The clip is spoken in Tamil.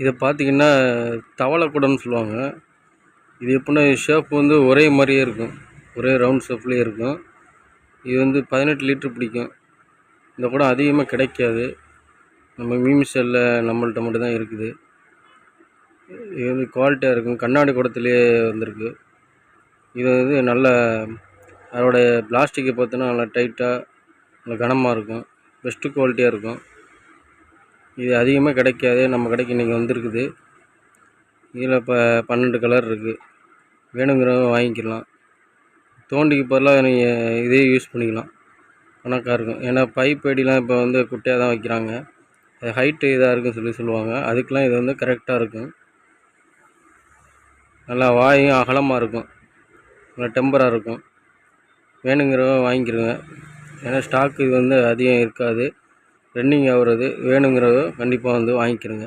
இதை பார்த்தீங்கன்னா தவளை குடம்னு சொல்லுவாங்க. இது எப்படின்னா ஷேப் வந்து ஒரே மாதிரியே இருக்கும். ஒரே ரவுண்ட் ஷேப்லேயே இருக்கும். இது வந்து பதினெட்டு லிட்ரு பிடிக்கும். இந்த குடம் அதிகமாக கிடைக்காது. நம்ம மீமிஷலில் நம்மள்ட்ட மட்டும்தான் இருக்குது. இது வந்து குவாலிட்டியாக இருக்கும். கண்ணாடி குடத்துலேயே வந்திருக்கு. இது வந்து நல்ல அதோடைய பிளாஸ்டிக்கை பார்த்தோன்னா நல்லா டைட்டாக நல்லா கனமாக இருக்கும். பெஸ்ட்டு குவாலிட்டியாக இருக்கும். இது அதிகமாக கிடைக்காது. நம்ம கடைக்கு இன்றைக்கி வந்திருக்குது. இதில் இப்போ பன்னெண்டு கலர் இருக்குது வேணுங்கிறவங்க வாங்கிக்கலாம். தோண்டிக்கு பதிலாக நீங்கள் இதே யூஸ் பண்ணிக்கலாம். கணக்காக இருக்கும். ஏன்னா பைப் அடிலாம் இப்போ வந்து குட்டையாக தான் வைக்கிறாங்க. அது ஹைட்டு இதாக இருக்குன்னு சொல்லி சொல்லுவாங்க. அதுக்கெலாம் இது வந்து கரெக்டாக இருக்கும். நல்லா வாயும் அகலமாக இருக்கும். நல்லா டெம்பராக இருக்கும். வேணுங்கிறவங்க வாங்கிக்கிறங்க ஏன்னா ஸ்டாக்கு இது வந்து அதிகம் இருக்காது. ரன்னிங் ஆகுறது வேணுங்கிறத கண்டிப்பாக வந்து வாங்கிக்கிறேங்க.